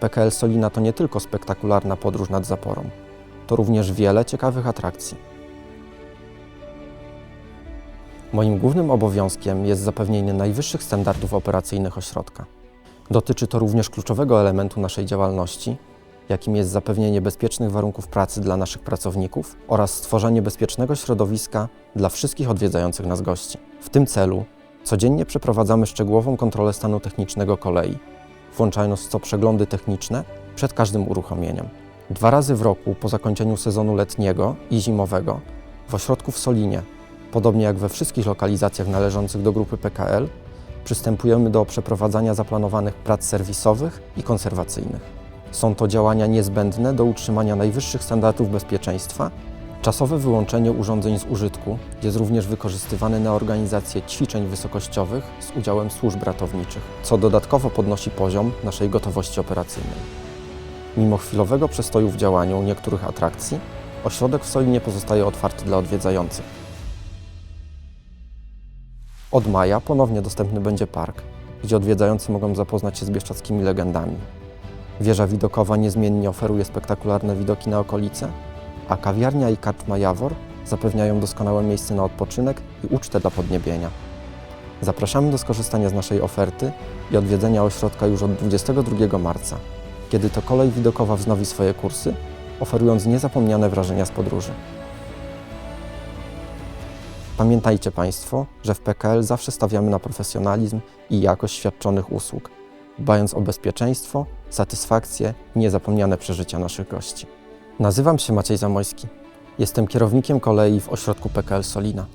PKL Solina to nie tylko spektakularna podróż nad zaporą, to również wiele ciekawych atrakcji. Moim głównym obowiązkiem jest zapewnienie najwyższych standardów operacyjnych ośrodka. Dotyczy to również kluczowego elementu naszej działalności, jakim jest zapewnienie bezpiecznych warunków pracy dla naszych pracowników oraz stworzenie bezpiecznego środowiska dla wszystkich odwiedzających nas gości. W tym celu codziennie przeprowadzamy szczegółową kontrolę stanu technicznego kolei, włączając co przeglądy techniczne przed każdym uruchomieniem. Dwa razy w roku po zakończeniu sezonu letniego i zimowego w ośrodku w Solinie, podobnie jak we wszystkich lokalizacjach należących do grupy PKL, przystępujemy do przeprowadzania zaplanowanych prac serwisowych i konserwacyjnych. Są to działania niezbędne do utrzymania najwyższych standardów bezpieczeństwa. Czasowe wyłączenie urządzeń z użytku jest również wykorzystywane na organizację ćwiczeń wysokościowych z udziałem służb ratowniczych, co dodatkowo podnosi poziom naszej gotowości operacyjnej. Mimo chwilowego przestoju w działaniu niektórych atrakcji, ośrodek w Solinie pozostaje otwarty dla odwiedzających. Od maja ponownie dostępny będzie park, gdzie odwiedzający mogą zapoznać się z bieszczadzkimi legendami. Wieża widokowa niezmiennie oferuje spektakularne widoki na okolice, a kawiarnia i karczma Jawor zapewniają doskonałe miejsce na odpoczynek i ucztę dla podniebienia. Zapraszamy do skorzystania z naszej oferty i odwiedzenia ośrodka już od 22 marca, kiedy to kolej widokowa wznowi swoje kursy, oferując niezapomniane wrażenia z podróży. Pamiętajcie Państwo, że w PKL zawsze stawiamy na profesjonalizm i jakość świadczonych usług, dbając o bezpieczeństwo, satysfakcję i niezapomniane przeżycia naszych gości. Nazywam się Maciej Zamojski. Jestem kierownikiem kolei w ośrodku PKL Solina.